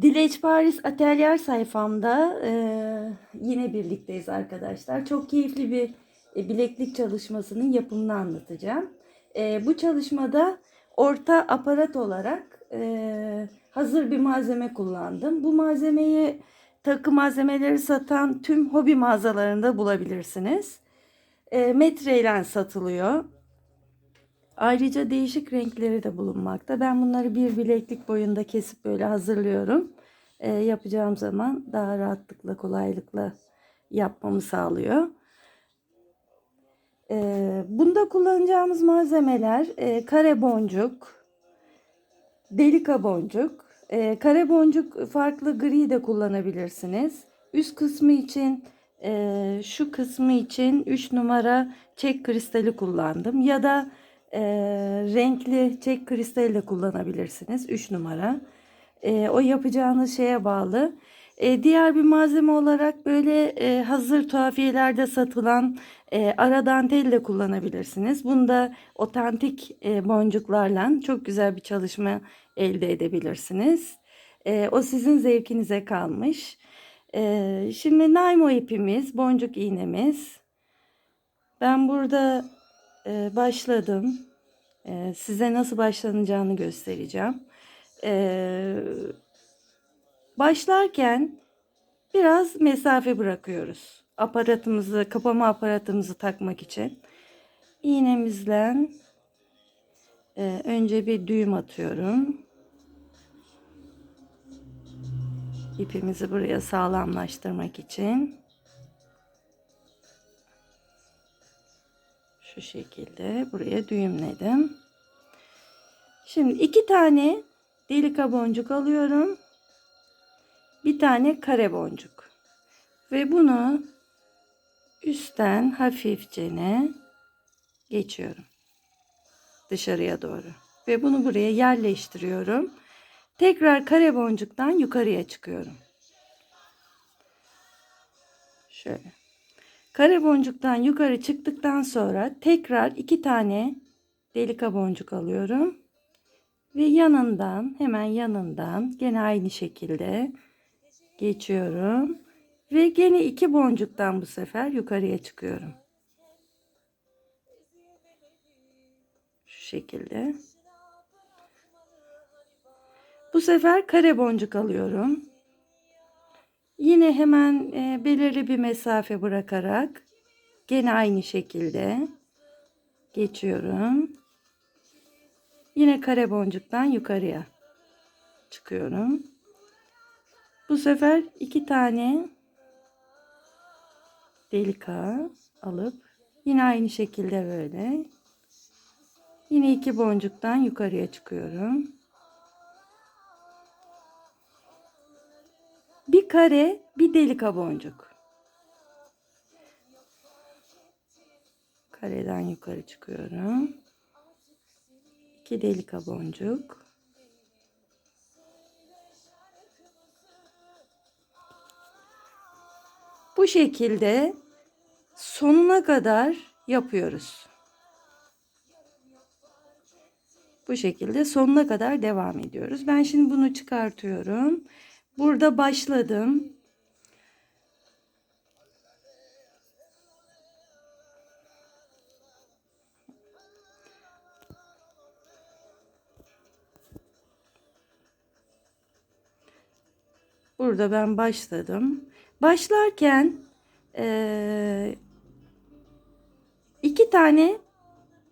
Dileç Paris Atelier sayfamda e, yine birlikteyiz arkadaşlar. Çok keyifli bir e, bileklik çalışmasının yapımını anlatacağım. E, bu çalışmada orta aparat olarak e, hazır bir malzeme kullandım. Bu malzemeyi takı malzemeleri satan tüm hobi mağazalarında bulabilirsiniz. E, metreyle satılıyor. Ayrıca değişik renkleri de bulunmakta. Ben bunları bir bileklik boyunda kesip böyle hazırlıyorum. Ee, yapacağım zaman daha rahatlıkla, kolaylıkla yapmamı sağlıyor. Ee, bunda kullanacağımız malzemeler e, kare boncuk, delika boncuk. E, kare boncuk farklı gri de kullanabilirsiniz. Üst kısmı için e, şu kısmı için 3 numara çek kristali kullandım. Ya da e, renkli çek kristali de kullanabilirsiniz. 3 numara. E, o yapacağınız şeye bağlı. E, diğer bir malzeme olarak böyle e, hazır tuhafiyelerde satılan e, ara dantel de kullanabilirsiniz. Bunda otantik e, boncuklarla çok güzel bir çalışma elde edebilirsiniz. E, o sizin zevkinize kalmış. E, şimdi naimo ipimiz, boncuk iğnemiz. Ben burada e, başladım. E, size nasıl başlanacağını göstereceğim. E, başlarken biraz mesafe bırakıyoruz. Aparatımızı, kapama aparatımızı takmak için. İğnemizle e, önce bir düğüm atıyorum. İpimizi buraya sağlamlaştırmak için. Şu şekilde buraya düğümledim. Şimdi iki tane delika boncuk alıyorum. Bir tane kare boncuk. Ve bunu üstten hafifçe geçiyorum. Dışarıya doğru. Ve bunu buraya yerleştiriyorum. Tekrar kare boncuktan yukarıya çıkıyorum. Şöyle. Kare boncuktan yukarı çıktıktan sonra tekrar iki tane delika boncuk alıyorum. Ve yanından hemen yanından gene aynı şekilde geçiyorum. Ve gene iki boncuktan bu sefer yukarıya çıkıyorum. Şu şekilde. Bu sefer kare boncuk alıyorum. Yine hemen e, belirli bir mesafe bırakarak gene aynı şekilde geçiyorum. Yine kare boncuktan yukarıya çıkıyorum. Bu sefer iki tane delika alıp yine aynı şekilde böyle yine iki boncuktan yukarıya çıkıyorum. Bir kare, bir delika boncuk. Kareden yukarı çıkıyorum. İki delika boncuk. Bu şekilde sonuna kadar yapıyoruz. Bu şekilde sonuna kadar devam ediyoruz. Ben şimdi bunu çıkartıyorum. Burada başladım. Burada ben başladım. Başlarken ee, iki tane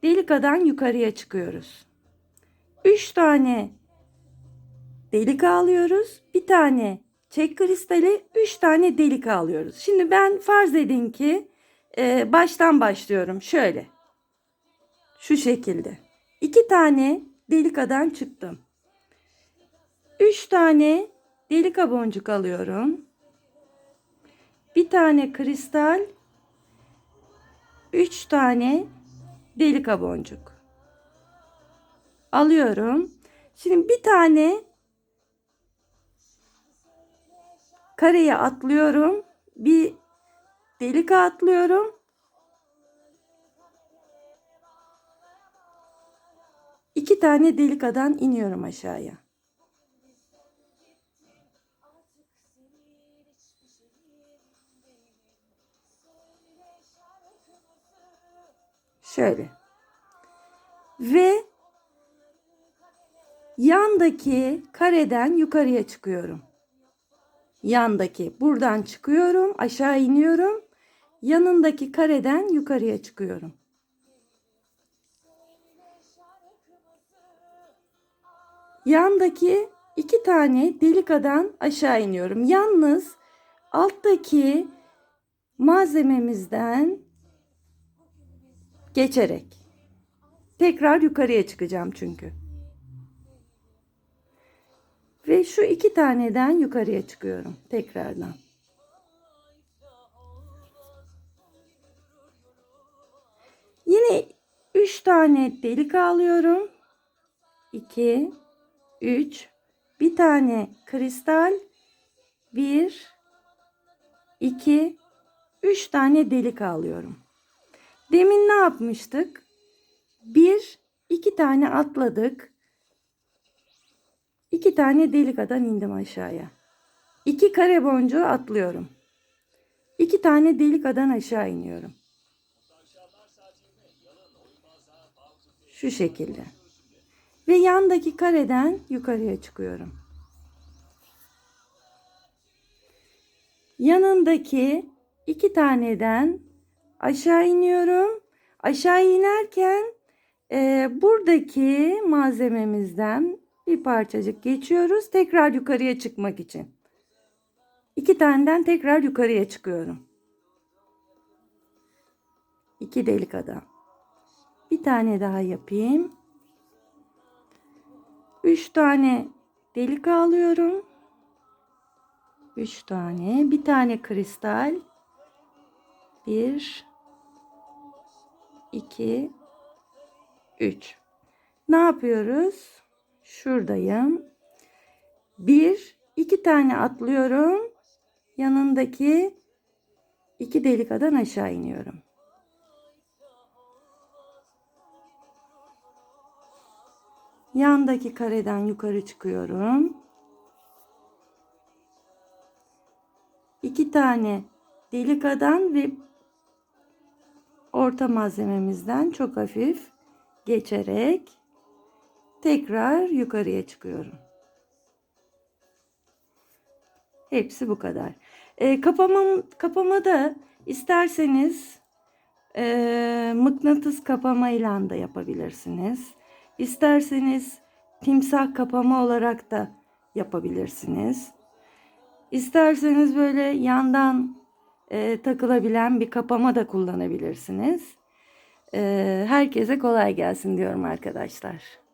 delikadan yukarıya çıkıyoruz. Üç tane delik alıyoruz. Bir tane çek kristali, üç tane delik alıyoruz. Şimdi ben farz edin ki e, baştan başlıyorum. Şöyle. Şu şekilde. İki tane delikadan çıktım. Üç tane delika boncuk alıyorum. Bir tane kristal. Üç tane delika boncuk. Alıyorum. Şimdi bir tane kareye atlıyorum. Bir delika atlıyorum. İki tane delikadan iniyorum aşağıya. Şöyle. Ve yandaki kareden yukarıya çıkıyorum. Yandaki buradan çıkıyorum, aşağı iniyorum. Yanındaki kareden yukarıya çıkıyorum. Yandaki iki tane delikadan aşağı iniyorum. Yalnız alttaki malzememizden geçerek. Tekrar yukarıya çıkacağım çünkü. Ve şu iki taneden yukarıya çıkıyorum tekrardan. Yine üç tane delik alıyorum. 2 3 bir tane kristal 1 2 3 tane delik alıyorum. Demin ne yapmıştık? Bir, iki tane atladık. İki tane delikadan indim aşağıya. İki kare boncuğu atlıyorum. İki tane delikadan aşağı iniyorum. Şu şekilde. Ve yandaki kareden yukarıya çıkıyorum. Yanındaki iki taneden aşağı iniyorum. Aşağı inerken e, buradaki malzememizden bir parçacık geçiyoruz. Tekrar yukarıya çıkmak için. İki taneden tekrar yukarıya çıkıyorum. İki delik adam. Bir tane daha yapayım. Üç tane delik alıyorum. Üç tane. Bir tane kristal. Bir, 2 3 Ne yapıyoruz? Şuradayım. 1 2 tane atlıyorum. Yanındaki iki delikadan aşağı iniyorum. Yandaki kareden yukarı çıkıyorum. İki tane delikadan ve orta malzememizden çok hafif geçerek tekrar yukarıya çıkıyorum. Hepsi bu kadar. E, kapamam, kapamada isterseniz e, mıknatıs kapamayla da yapabilirsiniz. İsterseniz timsah kapama olarak da yapabilirsiniz. İsterseniz böyle yandan e, takılabilen bir kapama da kullanabilirsiniz. E, herkese kolay gelsin diyorum arkadaşlar.